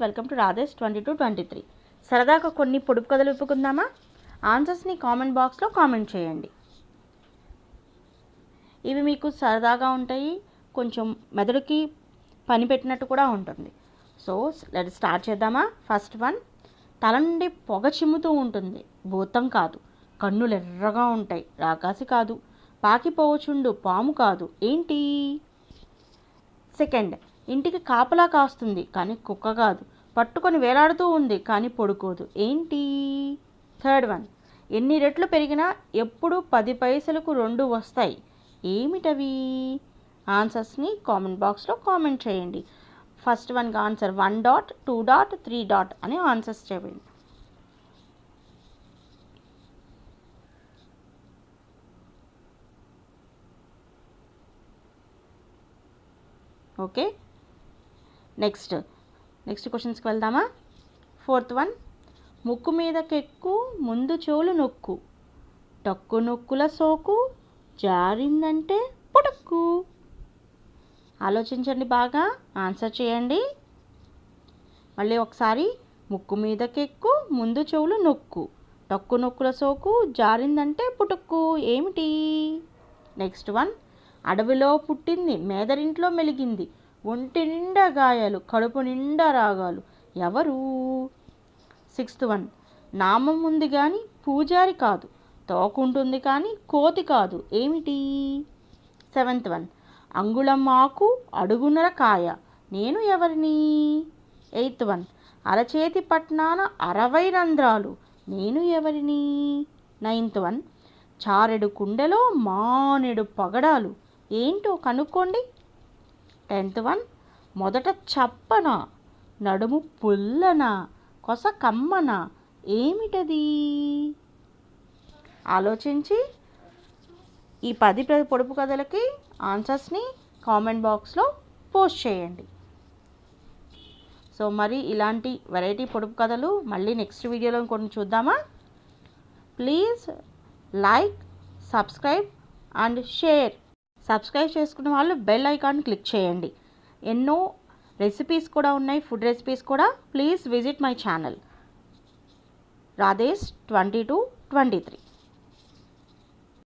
Welcome to Radhesh twenty two twenty three. సరదాగా కొన్ని పొడుపు కథలు విప్పుకుందామా? ఆన్సర్స్ని కామెంట్ బాక్స్లో కామెంట్ చేయండి. ఇవి మీకు సరదాగా ఉంటాయి కొంచెం మెదడుకి పని పెట్టినట్టు కూడా ఉంటుంది. సో లెట్ స్టార్ట్ చేద్దామా? ఫస్ట్ వన్ తల నుండి పొగ చిమ్ముతూ ఉంటుంది. భూతం కాదు కన్నులు ఎర్రగా ఉంటాయి. రాకాసి కాదు పాకిపోవచుండు పాము కాదు. ఏంటి? సెకండ్ ఇంటికి కాపలా కాస్తుంది. కానీ కుక్క కాదు. పట్టుకొని వేలాడుతూ ఉంది. కానీ పడుకోదు. ఏంటి? Third one. ఎన్ని రెట్లు పెరిగినా ఎప్పుడు పది పైసలకు రెండు వస్తాయి. ఏమిటవి? ఆన్సర్స్ని కామెంట్ బాక్స్లో కామెంట్ చేయండి. ఫస్ట్ వన్కి answer one dot two dot three dot అని ఆన్సర్స్ చేయండి ఓకే? నెక్స్ట్ నెక్స్ట్ క్వశ్చన్స్కి వెళ్దామా? ఫోర్త్ వన్ ముక్కు మీదకెక్కు ముందు చెవులు నొక్కు. టక్కు నొక్కుల సోకు జారిందంటే పుటక్కు ఆలోచించండి బాగా ఆన్సర్ చేయండి. మళ్ళీ ఒకసారి ముక్కు మీదకెక్కు ముందు చెవులు నొక్కు. టక్కు నొక్కుల సోకు జారిందంటే పుటుక్కు. ఏమిటి? నెక్స్ట్ వన్ అడవిలో పుట్టింది మేదరింట్లో మెలిగింది. ఒంటి నిండా గాయాలు కడుపు నిండా రాగాలు. ఎవరు? Sixth one. నామం ఉంది కానీ పూజారి కాదు. తోకుంటుంది కానీ కోతి కాదు. ఏమిటి? Seventh one. అంగుళం ఆకు అడుగునర కాయ. నేను ఎవరిని? Eighth one. అరచేతి పట్నాన అరవై రంధ్రాలు. నేను ఎవరిని? Ninth one. చారెడు కుండెలో మానెడు పగడాలు. ఏంటో కనుక్కోండి. Tenth one. మొదట చప్పన నడుము పుల్లన కొస కమ్మన. ఏమిటది? ఆలోచించి ఈ పది పొడుపు కథలకి ఆన్సర్స్ని కామెంట్ బాక్స్లో పోస్ట్ చేయండి. సో మరి ఇలాంటి వెరైటీ పొడుపు కథలు మళ్ళీ నెక్స్ట్ వీడియోలో కొన్ని చూద్దామా? Please like subscribe and share subscribe చేసుకున్న వాళ్ళు బెల్ ఐకాన్ క్లిక్ చేయండి. ఎన్నో రెసిపీస్ కూడా ఉన్నాయి ఫుడ్ రెసిపీస్ కూడా. Please visit my channel Radhesh twenty two twenty three